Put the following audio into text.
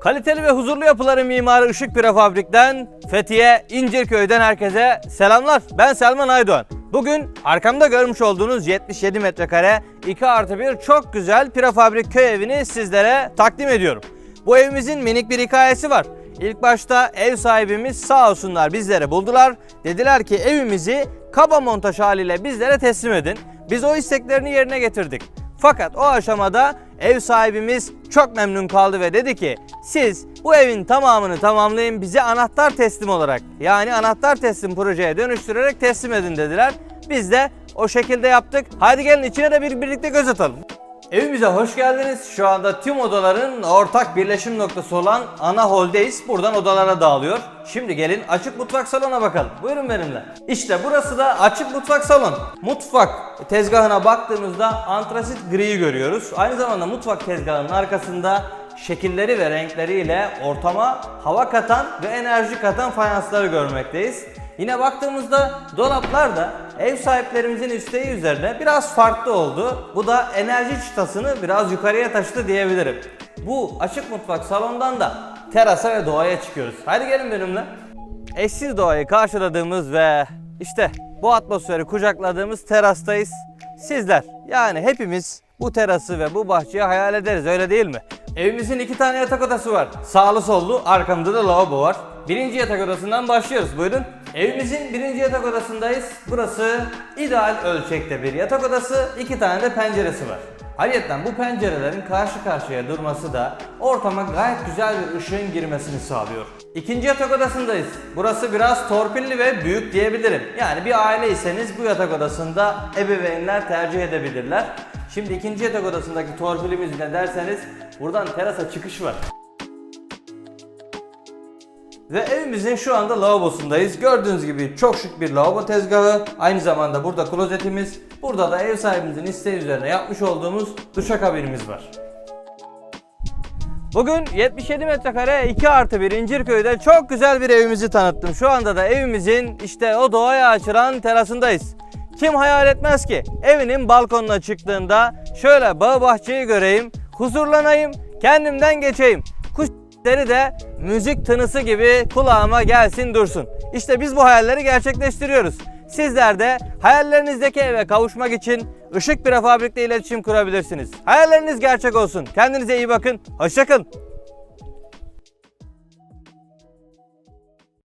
Kaliteli ve huzurlu yapıların mimarı Işık Prefabrik'ten Fethiye İncirköy'den herkese selamlar. Ben Selman Aydoğan. Bugün arkamda görmüş olduğunuz 77 metrekare 2 artı 1 çok güzel prefabrik köy evini sizlere takdim ediyorum. Bu evimizin minik bir hikayesi var. İlk başta ev sahibimiz sağ olsunlar bizlere buldular. Dediler ki evimizi kaba montaj haliyle bizlere teslim edin. Biz o isteklerini yerine getirdik. Fakat o aşamada ev sahibimiz çok memnun kaldı ve dedi ki siz bu evin tamamını tamamlayın bize anahtar teslim olarak yani anahtar teslim projeye dönüştürerek teslim edin dediler. Biz de o şekilde yaptık. Hadi gelin içine de bir birlikte göz atalım. Evimize hoş geldiniz. Şu anda tüm odaların ortak birleşim noktası olan ana holdeyiz. Buradan odalara dağılıyor. Şimdi gelin açık mutfak salona bakalım. Buyurun benimle. İşte burası da açık mutfak salon. Mutfak tezgahına baktığımızda antrasit griyi görüyoruz. Aynı zamanda mutfak tezgahının arkasında şekilleri ve renkleriyle ortama hava katan ve enerji katan fayansları görmekteyiz. Yine baktığımızda dolaplar da ev sahiplerimizin isteği üzerine biraz farklı oldu. Bu da enerji çıtasını biraz yukarıya taşıdı diyebilirim. Bu açık mutfak salondan da terasa ve doğaya çıkıyoruz. Hadi gelin benimle. Eşsiz doğayı karşıladığımız ve işte bu atmosferi kucakladığımız terastayız. Sizler yani hepimiz bu terası ve bu bahçeyi hayal ederiz öyle değil mi? Evimizin iki tane yatak odası var. Sağlı sollu arkamda da lavabo var. Birinci yatak odasından başlıyoruz buyurun. Evimizin birinci yatak odasındayız. Burası ideal ölçekte bir yatak odası. iki tane de penceresi var. Ayrıca bu pencerelerin karşı karşıya durması da ortama gayet güzel bir ışığın girmesini sağlıyor. İkinci yatak odasındayız. Burası biraz torpilli ve büyük diyebilirim. Yani bir aileyseniz bu yatak odasında ebeveynler tercih edebilirler. Şimdi ikinci yatak odasındaki torpilimiz ne derseniz buradan terasa çıkış var. Ve evimizin şu anda lavabosundayız. Gördüğünüz gibi çok şık bir lavabo tezgahı. Aynı zamanda burada klozetimiz. Burada da ev sahibimizin isteği üzerine yapmış olduğumuz duşakabinimiz var. Bugün 77 metrekare 2 artı 1 İncirköy'de çok güzel bir evimizi tanıttım. Şu anda da evimizin işte o doğaya açılan terasındayız. Kim hayal etmez ki evinin balkonuna çıktığında şöyle bağ bahçeyi göreyim, huzurlanayım, kendimden geçeyim. Kuş sesleri de müzik tınısı gibi kulağıma gelsin dursun. İşte biz bu hayalleri gerçekleştiriyoruz. Sizler de hayallerinizdeki eve kavuşmak için Işık Prefabrik'te iletişim kurabilirsiniz. Hayalleriniz gerçek olsun. Kendinize iyi bakın. Hoşçakalın.